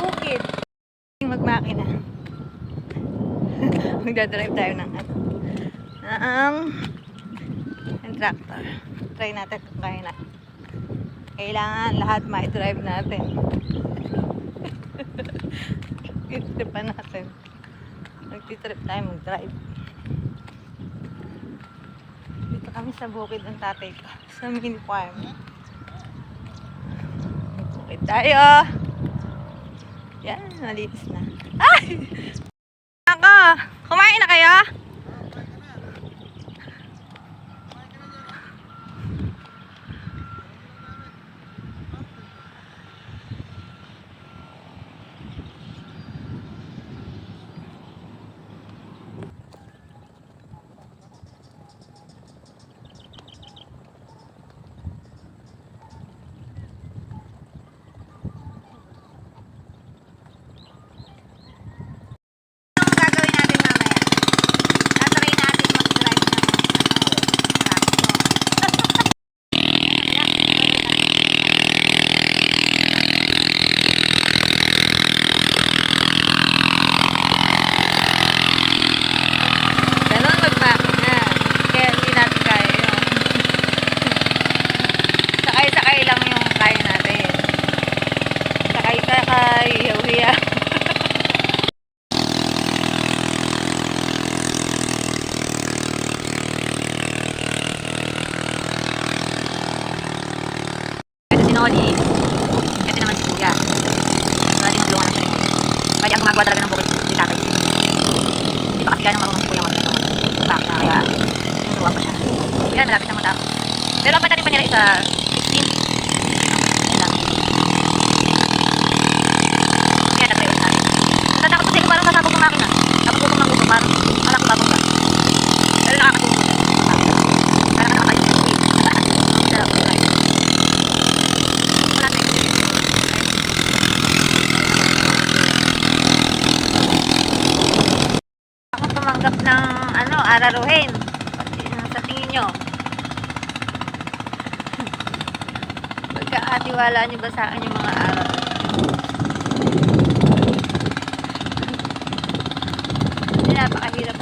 bukid. Magmakina. Magdadrive tayo ng ano. Ang um, tractor. Try natin kung kaya na. Kailangan lahat ma-drive natin. Itrip pa natin. Magtitrip tayo mag-drive. Dito kami sa bukid ng tatay ko. Sa mini farm. Bukid tayo! Yan, malinis na. Ay! kaya gumagawa talaga ng si tatay. Hindi pa kasi marunong si kuya kaya siya. Yan, malapit Nakatiwala nyo ba sa akin yung mga araw? Hindi napakahirap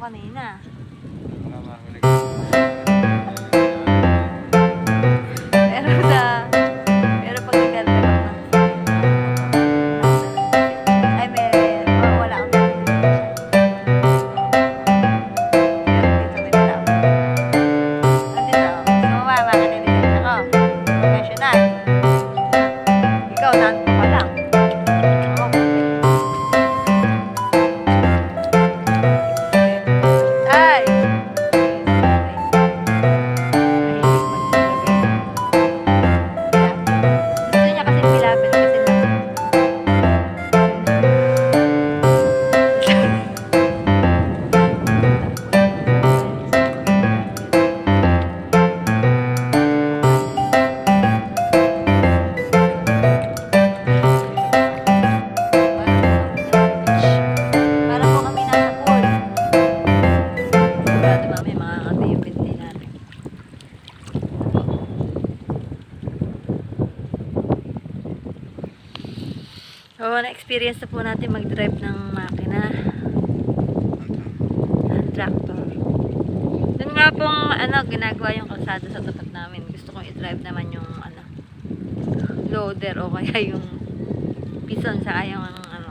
kanina. Mga So, na-experience na po natin mag-drive ng makina. Ng tractor. Doon nga pong, ano, ginagawa yung kalsada sa tapat namin. Gusto kong i-drive naman yung, ano, loader o kaya yung pison sa yung, ano,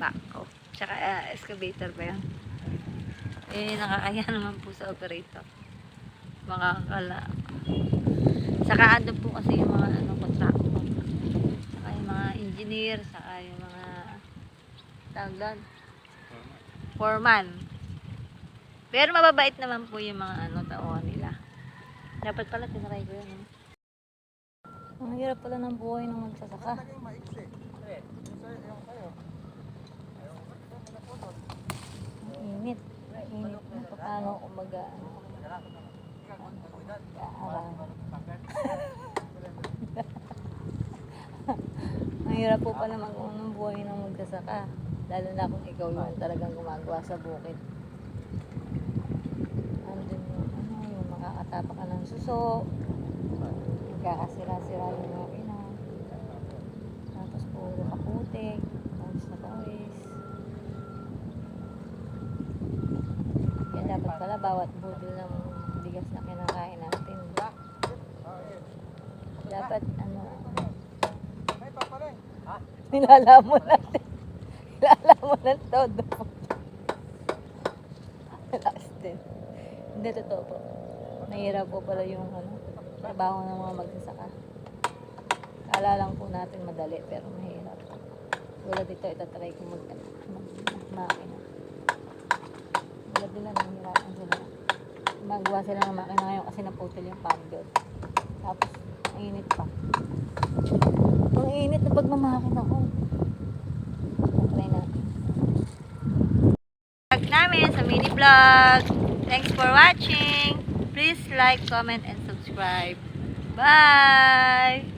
backhoe. Tsaka ah, excavator ba yun? Eh, nakakaya naman po sa operator. Makakala. Saka ano po kasi yung mga ano, contractor. Mga engineer, saka yung mga tawag doon, foreman. Pero mababait naman po yung mga ano, tauhan nila. Dapat pala tinry ko yun. Eh. Ang hirap pala ng buhay ng magsasaka. Ang init. Ang init paano ako mag ano, aaral. Ang hirap po pala mag ng buhay ng magsasaka. Lalo na kung ikaw yung talagang gumagawa sa bukid. Andun yung ano, yung makakatapa ka ng suso. Magkakasira-sira yung makina. Tapos puro kaputik. Tapos na pawis. Kaya dapat pala bawat budol ng bigas na kinakain natin. Dapat ano, nilalamon natin. Nilalamon ng todo. Relax din. Hindi, totoo po. Mahirap po pala yung ano, trabaho ng mga magsasaka. Kala lang po natin madali, pero mahirap. Wala dito, itatry ko mag, mag, makina. Wala nila, nahihirapan sila. Magawa sila ng makina ngayon kasi naputol yung pagod. Tapos, ang init pa. Ang init na pagmamakina ko. Try natin. Vlog namin sa mini vlog. Thanks for watching. Please like, comment, and subscribe. Bye!